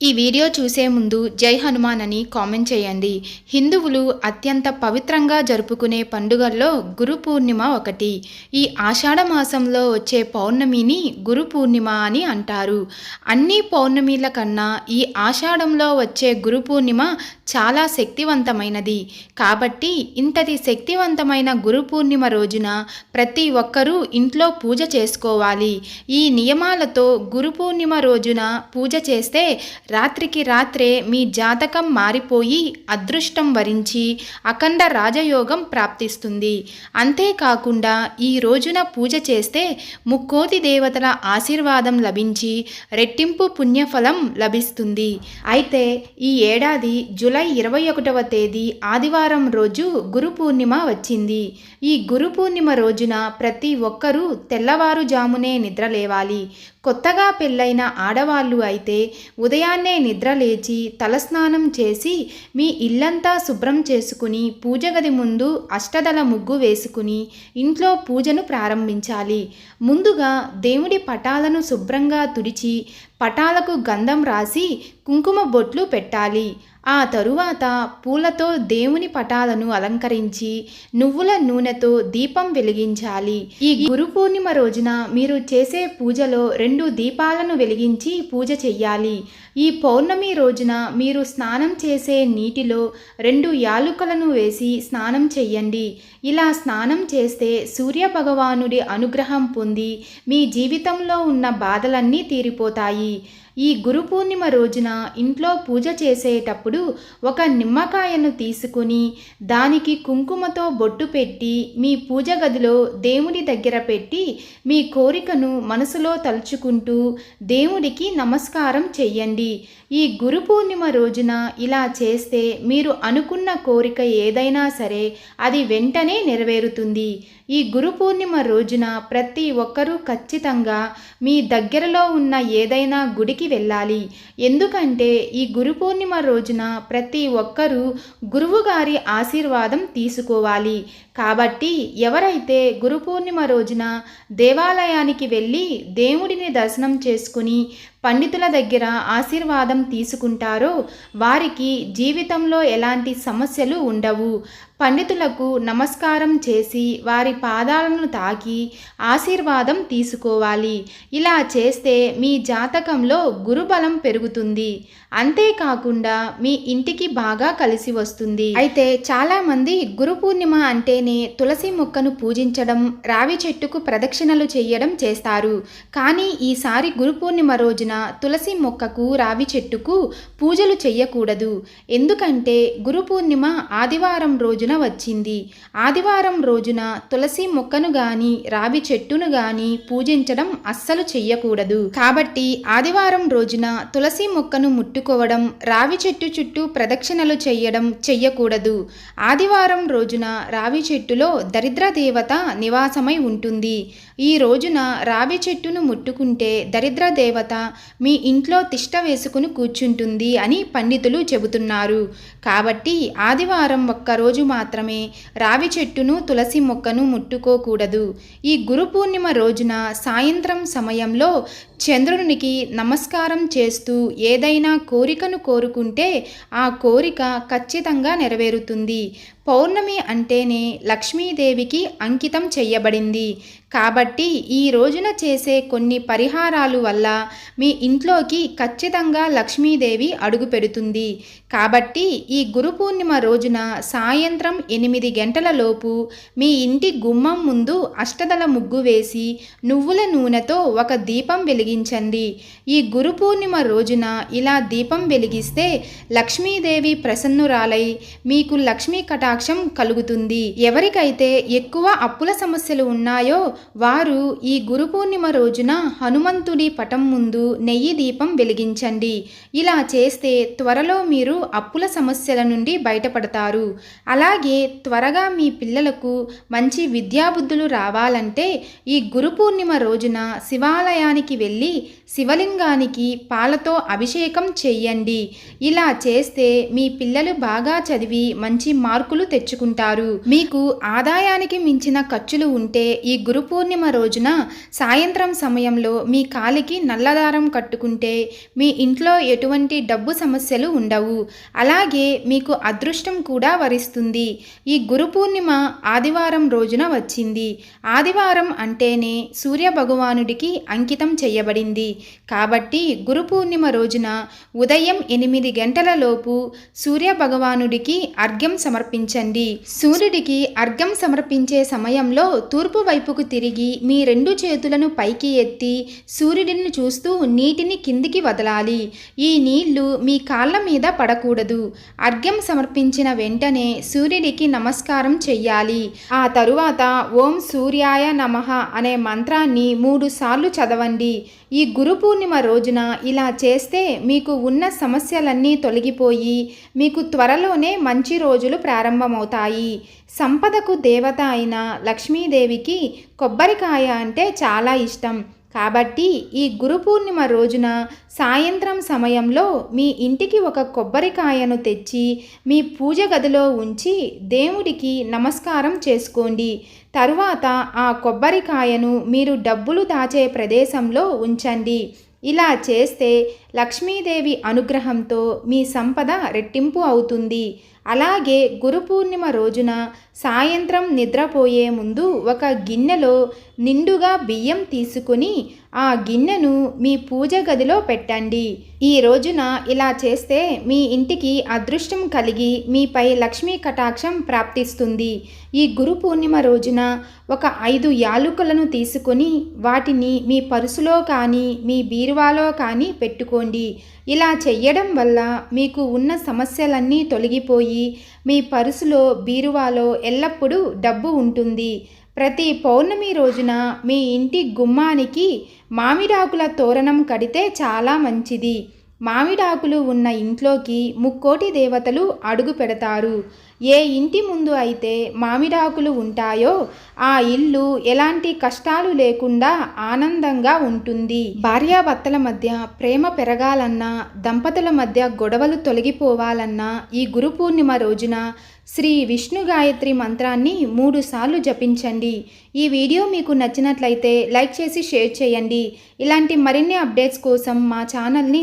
ఈ వీడియో చూసే ముందు జై హనుమాన్ అని కామెంట్ చేయండి. హిందువులు అత్యంత పవిత్రంగా జరుపుకునే పండుగల్లో గురు పూర్ణిమ ఒకటి. ఈ ఆషాఢ మాసంలో వచ్చే పౌర్ణమిని గురు పూర్ణిమ అని అంటారు. అన్ని పౌర్ణమిల కన్నా ఈ ఆషాఢంలో వచ్చే గురు పూర్ణిమ చాలా శక్తివంతమైనది. కాబట్టి ఇంతటి శక్తివంతమైన గురు పూర్ణిమ రోజున ప్రతి ఒక్కరూ ఇంట్లో పూజ చేసుకోవాలి. ఈ నియమాలతో గురు పూర్ణిమ రోజున పూజ చేస్తే రాత్రికి రాత్రే మీ జాతకం మారిపోయి అదృష్టం వరించి అఖండ రాజయోగం ప్రాప్తిస్తుంది. అంతేకాకుండా ఈ రోజున పూజ చేస్తే ముక్కోటి దేవతల ఆశీర్వాదం లభించి రెట్టింపు పుణ్యఫలం లభిస్తుంది. అయితే ఈ ఏడాది జూలై ఇరవై ఒకటవ తేదీ ఆదివారం రోజు గురు పూర్ణిమ వచ్చింది. ఈ గురు పూర్ణిమ రోజున ప్రతి ఒక్కరూ తెల్లవారుజామునే నిద్ర లేవాలి కొత్తగా పెళ్ళైన ఆడవాళ్ళు అయితే ఉదయాన్నే నిద్ర లేచి తలస్నానం చేసి మీ ఇల్లంతా శుభ్రం చేసుకుని పూజ గది ముందు అష్టదల ముగ్గు వేసుకుని ఇంట్లో పూజను ప్రారంభించాలి. ముందుగా దేవుడి పటాలను శుభ్రంగా తుడిచి పటాలకు గంధం రాసి కుంకుమ బొట్లు పెట్టాలి. ఆ తరువాత పూలతో దేవుని పటాలను అలంకరించి నువ్వుల నూనెతో దీపం వెలిగించాలి. ఈ గురు పూర్ణిమ రోజున మీరు చేసే పూజలో రెండు దీపాలను వెలిగించి పూజ చెయ్యాలి. ఈ పౌర్ణమి రోజున మీరు స్నానం చేసే నీటిలో రెండు యాలుకలను వేసి స్నానం చెయ్యండి. ఇలా స్నానం చేస్తే సూర్య భగవానుడి అనుగ్రహం పొంది మీ జీవితంలో ఉన్న బాధలన్నీ తీరిపోతాయి. the ఈ గురు పూర్ణిమ రోజున ఇంట్లో పూజ చేసేటప్పుడు ఒక నిమ్మకాయను తీసుకుని దానికి కుంకుమతో బొట్టు పెట్టి మీ పూజ గదిలో దేవుడి దగ్గర పెట్టి మీ కోరికను మనసులో తలుచుకుంటూ దేవుడికి నమస్కారం చెయ్యండి. ఈ గురు పూర్ణిమ రోజున ఇలా చేస్తే మీరు అనుకున్న కోరిక ఏదైనా సరే అది వెంటనే నెరవేరుతుంది. ఈ గురు పూర్ణిమ రోజున ప్రతి ఒక్కరూ ఖచ్చితంగా మీ దగ్గరలో ఉన్న ఏదైనా గుడికి వెళ్ళాలి. ఎందుకంటే ఈ గురు పూర్ణిమ రోజున ప్రతి ఒక్కరూ గురువుగారి ఆశీర్వాదం తీసుకోవాలి. కాబట్టి ఎవరైతే గురు పూర్ణిమ రోజున దేవాలయానికి వెళ్ళి దేవుడిని దర్శనం చేసుకుని పండితుల దగ్గర ఆశీర్వాదం తీసుకుంటారో వారికి జీవితంలో ఎలాంటి సమస్యలు ఉండవు. పండితులకు నమస్కారం చేసి వారి పాదాలను తాకి ఆశీర్వాదం తీసుకోవాలి. ఇలా చేస్తే మీ జాతకంలో గురుబలం పెరుగుతుంది. అంతేకాకుండా మీ ఇంటికి బాగా కలిసి వస్తుంది. అయితే చాలామంది గురు పూర్ణిమ అంటేనే తులసి మొక్కను పూజించడం రావి చెట్టుకు ప్రదక్షిణలు చేయడం చేస్తారు. కానీ ఈసారి గురు పూర్ణిమ రోజున తులసి మొక్కకు రావి చెట్టుకు పూజలు చెయ్యకూడదు. ఎందుకంటే గురు పూర్ణిమ ఆదివారం రోజున వచ్చింది. ఆదివారం రోజున తులసి మొక్కను గాని రావి చెట్టును గాని పూజించడం అస్సలు చెయ్యకూడదు. కాబట్టి ఆదివారం రోజున తులసి మొక్కను ముట్టుకోవడం రావి చెట్టు చుట్టూ ప్రదక్షిణలు చెయ్యడం చెయ్యకూడదు. ఆదివారం రోజున రావి చెట్టులో దరిద్ర దేవత నివాసమై ఉంటుంది. ఈ రోజున రావి చెట్టును ముట్టుకుంటే దరిద్ర దేవత మీ ఇంట్లో తిష్ట వేసుకుని కూర్చుంటుంది అని పండితులు చెబుతున్నారు. కాబట్టి ఆదివారం ఒక్కరోజు మాత్రమే రావి చెట్టును తులసి మొక్కను ముట్టుకోకూడదు. ఈ గురు పూర్ణిమ రోజున సాయంత్రం సమయంలో చంద్రునికి నమస్కారం చేస్తూ ఏదైనా కోరికను కోరుకుంటే ఆ కోరిక ఖచ్చితంగా నెరవేరుతుంది. పౌర్ణమి అంటేనే లక్ష్మీదేవికి అంకితం చెయ్యబడింది కాబట్టి ఈ రోజున చేసే కొన్ని పరిహారాలు వల్ల మీ ఇంట్లోకి ఖచ్చితంగా లక్ష్మీదేవి అడుగు పెడుతుంది. కాబట్టి ఈ గురు పూర్ణిమ రోజున సాయంత్రం ఎనిమిది గంటలలోపు మీ ఇంటి గుమ్మం ముందు అష్టదల ముగ్గు వేసి నువ్వుల నూనెతో ఒక దీపం వెలిగించండి ఈ గురు పూర్ణిమ రోజున ఇలా దీపం వెలిగిస్తే లక్ష్మీదేవి ప్రసన్నురాలై మీకు లక్ష్మీ కటాక్షం కలుగుతుంది. ఎవరికైతే ఎక్కువ అప్పుల సమస్యలు ఉన్నాయో వారు ఈ గురు పూర్ణిమ రోజున హనుమంతుడి పటం ముందు నెయ్యి దీపం వెలిగించండి. ఇలా చేస్తే త్వరలో మీరు అప్పుల సమస్యల నుండి బయటపడతారు. అలాగే త్వరగా మీ పిల్లలకు మంచి విద్యాబుద్ధులు రావాలంటే ఈ గురు పూర్ణిమ రోజున శివాలయానికి వెళ్ళి వెళ్ళి శివలింగానికి పాలతో అభిషేకం చెయ్యండి. ఇలా చేస్తే మీ పిల్లలు బాగా చదివి మంచి మార్కులు తెచ్చుకుంటారు. మీకు ఆదాయానికి మించిన ఖర్చులు ఉంటే ఈ గురు పూర్ణిమ రోజున సాయంత్రం సమయంలో మీ కాలికి నల్లదారం కట్టుకుంటే మీ ఇంట్లో ఎటువంటి డబ్బు సమస్యలు ఉండవు. అలాగే మీకు అదృష్టం కూడా వరిస్తుంది. ఈ గురు పూర్ణిమ ఆదివారం రోజున వచ్చింది. ఆదివారం అంటేనే సూర్య భగవానుడికి అంకితం చేయబడింది. కాబట్టి గురు పూర్ణిమ రోజున ఉదయం ఎనిమిది గంటలలోపు సూర్యభగవానుడికి సూర్య భగవానుడికి అర్ఘ్యం సమర్పించండి. సూర్యుడికి అర్ఘ్యం సమర్పించే సమయంలో తూర్పు వైపుకు తిరిగి మీ రెండు చేతులను పైకి ఎత్తి సూర్యుడిని చూస్తూ నీటిని కిందికి వదలాలి. ఈ నీళ్ళు మీ కాళ్ళ మీద పడకూడదు. అర్ఘ్యం సమర్పించిన వెంటనే సూర్యుడికి నమస్కారం చెయ్యాలి. ఆ తరువాత ఓం సూర్యాయ నమః అనే మంత్రాన్ని మూడు సార్లు చదవండి. ఈ గురు పూర్ణిమ రోజున ఇలా చేస్తే మీకు ఉన్న సమస్యలన్నీ తొలగిపోయి మీకు త్వరలోనే మంచి రోజులు ప్రారంభమవుతాయి. సంపదకు దేవత అయిన లక్ష్మీదేవికి కొబ్బరికాయ అంటే చాలా ఇష్టం. కాబట్టి ఈ గురు పూర్ణిమ రోజున సాయంత్రం సమయంలో మీ ఇంటికి ఒక కొబ్బరికాయను తెచ్చి మీ పూజ గదిలో ఉంచి దేవుడికి నమస్కారం చేసుకోండి. తరువాత ఆ కొబ్బరికాయను మీరు డబ్బులు దాచే ప్రదేశంలో ఉంచండి. ఇలా చేస్తే లక్ష్మీదేవి అనుగ్రహంతో మీ సంపద రెట్టింపు అవుతుంది. అలాగే గురు పూర్ణిమ రోజున సాయంత్రం నిద్రపోయే ముందు ఒక గిన్నెలో నిండుగా బియ్యం తీసుకుని ఆ గిన్నెను మీ పూజ గదిలో పెట్టండి. ఈ రోజున ఇలా చేస్తే మీ ఇంటికి అదృష్టం కలిగి మీపై లక్ష్మీ కటాక్షం ప్రాప్తిస్తుంది. ఈ గురు పూర్ణిమ రోజున ఒక ఐదు యాలుకలను తీసుకొని వాటిని మీ పరుసులో కానీ మీ బీరువాలో కానీ పెట్టుకోండి. ఇలా చెయ్యడం వల్ల మీకు ఉన్న సమస్యలన్నీ తొలగిపోయి మీ పరుసులో బీరువాలో ఎల్లప్పుడూ డబ్బు ఉంటుంది. ప్రతి పౌర్ణమి రోజున మీ ఇంటి గుమ్మానికి మామిడాకుల తోరణం కడితే చాలా మంచిది. మామిడాకులు ఉన్న ఇంట్లోకి ముక్కోటి దేవతలు అడుగు పెడతారు. ఏ ఇంటి ముందు అయితే మామిడాకులు ఉంటాయో ఆ ఇల్లు ఎలాంటి కష్టాలు లేకుండా ఆనందంగా ఉంటుంది. భార్యాభర్తల మధ్య ప్రేమ పెరగాలన్నా దంపతుల మధ్య గొడవలు తొలగిపోవాలన్నా ఈ గురు పూర్ణిమ రోజున శ్రీ విష్ణు గాయత్రి మంత్రాన్ని మూడుసార్లు జపించండి. ఈ వీడియో మీకు నచ్చినట్లయితే లైక్ చేసి షేర్ చేయండి. ఇలాంటి మరిన్ని అప్డేట్స్ కోసం మా ఛానల్ని